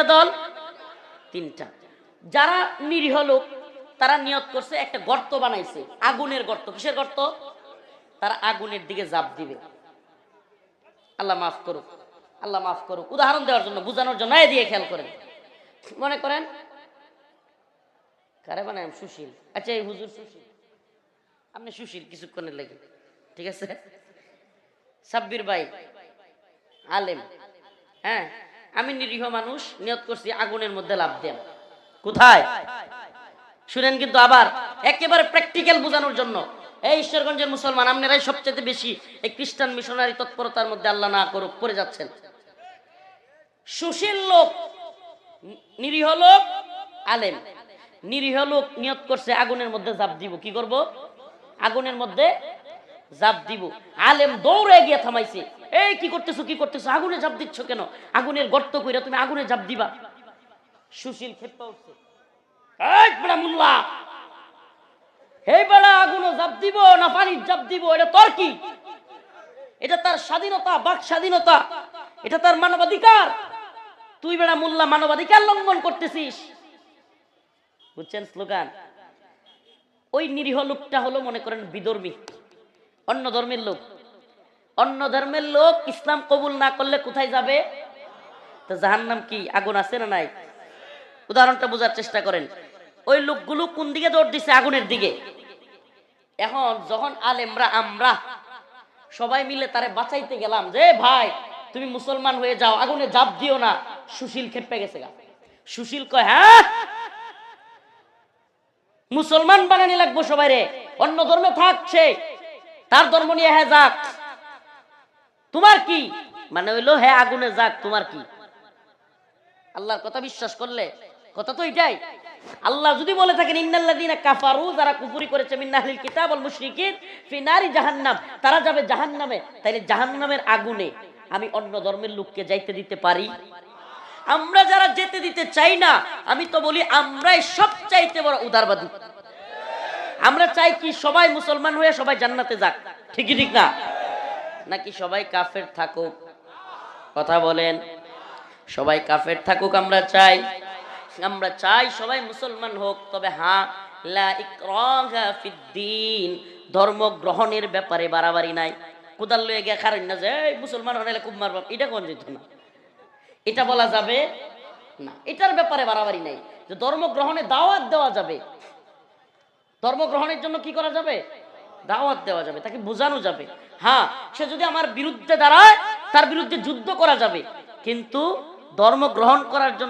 দল? তিনটা। যারা নিরীহ লোক, তারা নিয়ত করছে একটা গর্ত বানাইছে। আগুনের গর্ত। কিসের গর্ত? তারা আগুনের দিকে জাপ দিবে। আল্লাহ মাফ করুক। আল্লাহ মাফ করুক। উদাহরণ দেওয়ার জন্য, বোঝানোর জন্য দিয়ে খেয়াল করেন। মনে করেন? কারে বানায়? সুশীল। আচ্ছা এই হুজুর সুশীল। আপনি সুশীল কিছুক্ষণের লেগে। ঠিক আছে? সাব্বির ভাই। আলেম। হ্যাঁ? আমি নিরীহ মানুষ, নিয়ত করছি, আগুনের মধ্যে লাভ দেন কোথায়? শুনেন কিন্তু আবার, একেবারে প্র্যাকটিক্যাল বোঝানোর জন্য। এই ঈশ্বরগঞ্জের মুসলমান আপনারাই সবচেয়ে বেশি এই খ্রিস্টান মিশনারি তৎপরতার মধ্যে আল্লাহ না করুক, পড়ে যাচ্ছেন। সুশীল লোক, নিরীহ লোক, আলেম। নিরীহ লোক নিয়ত করছে, আগুনের মধ্যে জাপ দিব, কি করব? আগুনের মধ্যে জাপ দিব। আলেম দৌড়ে গিয়ে থামাইছে। এই কি করতেছো কি করতেছো? আগুনে জাপ দিচ্ছ কেন? আগুনের গর্ত কইরা তুমি আগুনে জাপ দিবা। সুশীল খেপা উঠছে। জাপ দিব না জাপ দিব, এটা কি? এটা তার স্বাধীনতা, বাক স্বাধীনতা। এটা তার মানবাধিকার। তুই বেড়া মানবাধিকার লঙ্ঘন করতেছিস। বুঝছেন স্লোগান? ওই নিরীহ লোকটা হলো, মনে করেন বিধর্মী অন্য ধর্মের লোক। অন্য ধর্মের লোক ইসলাম কবুল না করলে কোথায় যাবে? তো জাহান্নাম কি, আগুন আছে না নাই? উদাহরণটা বোঝার চেষ্টা করেন। ওই লোকগুলো কোন দিকে দৌড় দিছে? আগুনের দিকে। এখন যখন আলেমরা, আমরা সবাই মিলে তারে বাঁচাইতে গেলাম যে, ভাই, তুমি মুসলমান হয়ে যাও, আগুনে জাপ দিও না। সুশীল খেপে গেছে গা। সুশীল কয় হ্যাঁ? মুসলমান বানানি লাগবো সবাই রে। অন্য ধর্মে থাকছে তার ধর্ম নিয়ে হ্যাঁ যাক তোমার কি? মানে হইল হ্যাঁ আগুনে যাক তোমার কি? আল্লাহর কথা বিশ্বাস করলে কথা তো এটাই। আল্লাহ যদি বলে থাকেন, ইন্নাল্লাযীনা কাফারু যারা কুফরি করেছে, মিন কিতাব ওয়াল মুশরিকিন ফি নারি জাহান্নাম তারা যাবে জাহান্নামে। তাইলে জাহান্নামের আগুনে আমি অন্য ধর্মের লোককে যাইতে দিতে পারি? আমরা যারা যেতে দিতে চাই না, আমি তো বলি আমরাই সব চাইতে বড় উদারবাদী। আমরা চাই কি সবাই মুসলমান হয়ে সবাই জান্নাতে যাক। ঠিকই ঠিক না? নাকি সবাই কাফের থাকুক? কথা বলেন। সবাই কাফের থাকুক আমরা চাই। আমরা চাই সবাই মুসলমান হোক। তবে হ্যাঁ ধর্ম গ্রহণের ব্যাপারে বাড়াবাড়ি নাই। কোদাল লয়ে গিয়ে খারেন না যে মুসলমান হলে খুব মারবাম এটা কোন যেত না? এটা বলা যাবে না। এটার ব্যাপারে বাড়াবাড়ি নাই। যে ধর্ম গ্রহণে দাওয়াত দেওয়া যাবে। ধর্ম গ্রহণের জন্য কি করা যাবে? দাওয়াত দেওয়া যাবে, তাকে বোঝানো যাবে। হ্যাঁ সে যদি আমার বিরুদ্ধে দাঁড়ায়, তার বিরুদ্ধে যুদ্ধ করা যাবে। কিন্তু ধর্ম গ্রহণ করার জন্য